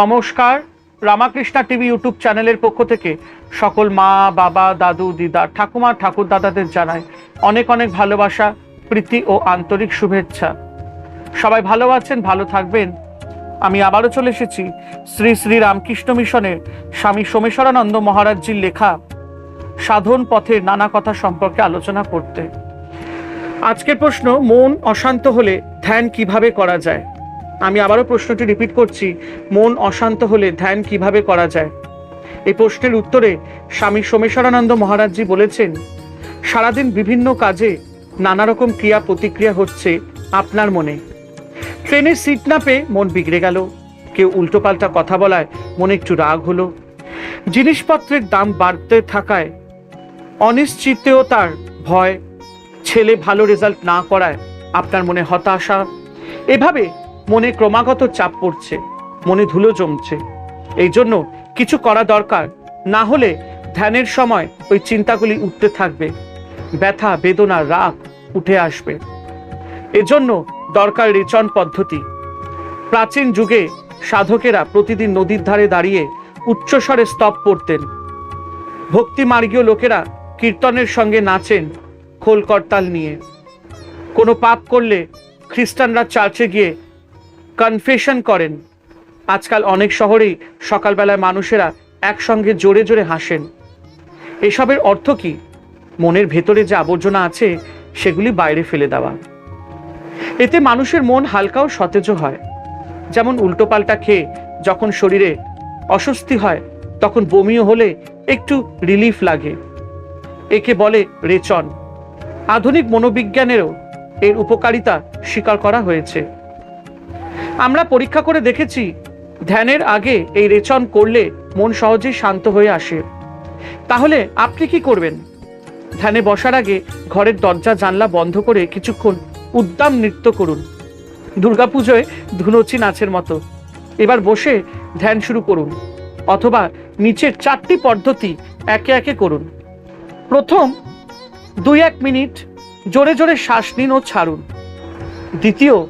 নমস্কার, Ramakrishna TV YouTube চ্যানেলের পক্ষ থেকে সকল মা, বাবা, দাদু, দিদা, ঠাকুমা ঠাকুর দাদাদের জানাই অনেক অনেক ভালোবাসা, প্রীতি ও আন্তরিক শুভেচ্ছা। সবাই ভালো আছেন, ভালো থাকবেন। আমি আবারও চলে এসেছি শ্রী শ্রী রামকৃষ্ণ মিশনের স্বামী সোমেশ্বরানন্দ মহারাজজির লেখা সাধন পথের নানা কথা সম্পর্কে আলোচনা করতে। আজকের প্রশ্ন, মন অশান্ত হলে ধ্যান কীভাবে করা যায়? আমি আবারও প্রশ্নটি রিপিট করছি। মন অশান্ত হলে ধ্যান কীভাবে করা যায়? এই প্রশ্নের উত্তরে স্বামী সোমেশ্বরানন্দ মহারাজজি বলেছেন, সারাদিন বিভিন্ন কাজে নানা রকম ক্রিয়া প্রতিক্রিয়া হচ্ছে আপনার মনে। ট্রেনের সিট না পেয়ে মন বিগড়ে গেল। কেউ উল্টোপাল্টা কথা বলায় মনে একটু রাগ হলো। জিনিসপত্রের দাম বাড়তে থাকায় অনিশ্চিততার ভয়। ছেলে ভালো রেজাল্ট না করায় আপনার মনে হতাশা। এভাবে মনে ক্রমাগত চাপ পড়ছে, মনে ধুলো জমছে। এই জন্য কিছু করা দরকার, না হলে ধ্যানের সময় ওই চিন্তাগুলি উঠতে থাকবে। ব্যথা, বেদনা, রাগ উঠে আসবে। এজন্য দরকার রেচন পদ্ধতি। প্রাচীন যুগে সাধকেরা প্রতিদিন নদীর ধারে দাঁড়িয়ে উচ্চস্বরে স্তব পড়তেন। ভক্তি মার্গীয় লোকেরা কীর্তনের সঙ্গে নাচেন খোল করতাল নিয়ে। কোনো পাপ করলে খ্রিস্টানরা চার্চে গিয়ে কনফেশন করেন। আজকাল অনেক শহরেই সকালবেলায় মানুষেরা একসঙ্গে জোরে জোরে হাসেন। এসবের অর্থ কি? মনের ভেতরে যে আবর্জনা আছে, সেগুলি বাইরে ফেলে দেওয়া। এতে মানুষের মন হালকাও সতেজ হয়। যেমন উল্টোপাল্টা খেয়ে যখন শরীরে অস্বস্তি হয়, তখন বমিও হলে একটু রিলিফ লাগে। একে বলে রেচন। আধুনিক মনোবিজ্ঞানেরও এর উপকারিতা স্বীকার করা হয়েছে। আমরা পরীক্ষা করে দেখেছি, ধ্যানের আগে এই রেচন করলে মন সহজেই শান্ত হয়ে আসে। তাহলে আপনি কি করবেন? ধ্যানে বসার আগে ঘরের দরজা জানলা বন্ধ করে কিছুক্ষণ উদ্দাম নৃত্য করুন। দুর্গাপুজোয় ধুনুচি নাচের মতো। এবার বসে ধ্যান শুরু করুন, অথবা নিচের চারটি পদ্ধতি একে একে করুন। প্রথম, দুই এক মিনিট জোরে জোরে শ্বাস নিন ও ছাড়ুন। দ্বিতীয়,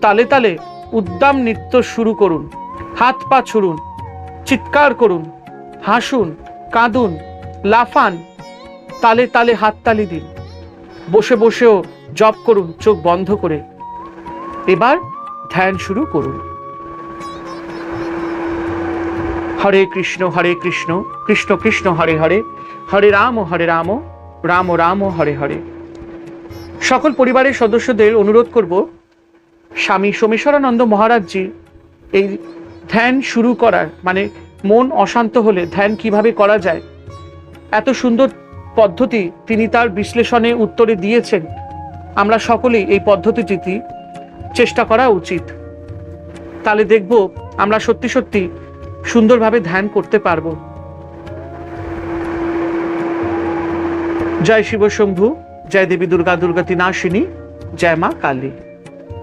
তালে তালে উদ্দাম নৃত্য শুরু করুন। হাত পা ছুড়ুন, চিৎকার করুন, হাসুন, কাঁদুন, লাফান, তালে তালে হাততালি দিন। বসে বসেও জপ করুন চোখ বন্ধ করে। এবার ধ্যান শুরু করুন। হরে কৃষ্ণ হরে কৃষ্ণ কৃষ্ণ কৃষ্ণ, হরে হরে হরে রাম হরে রাম রাম রাম হরে হরে। সকল পরিবারের সদস্যদের অনুরোধ করব স্বামী সোমেশ্বরানন্দ মহারাজজি, এই ধ্যান শুরু করার মানে মন অশান্ত হলে ধ্যান কীভাবে করা যায়, এত সুন্দর পদ্ধতি তিনি তার বিশ্লেষণে উত্তরে দিয়েছেন। আমরা সকলেই এই পদ্ধতিটি চেষ্টা করা উচিত। তাহলে দেখব আমরা সত্যি সত্যি সুন্দরভাবে ধ্যান করতে পারব। জয় শিব শম্ভু, জয় দেবী দুর্গা দুর্গতি নাশিনী জয় মা কালী।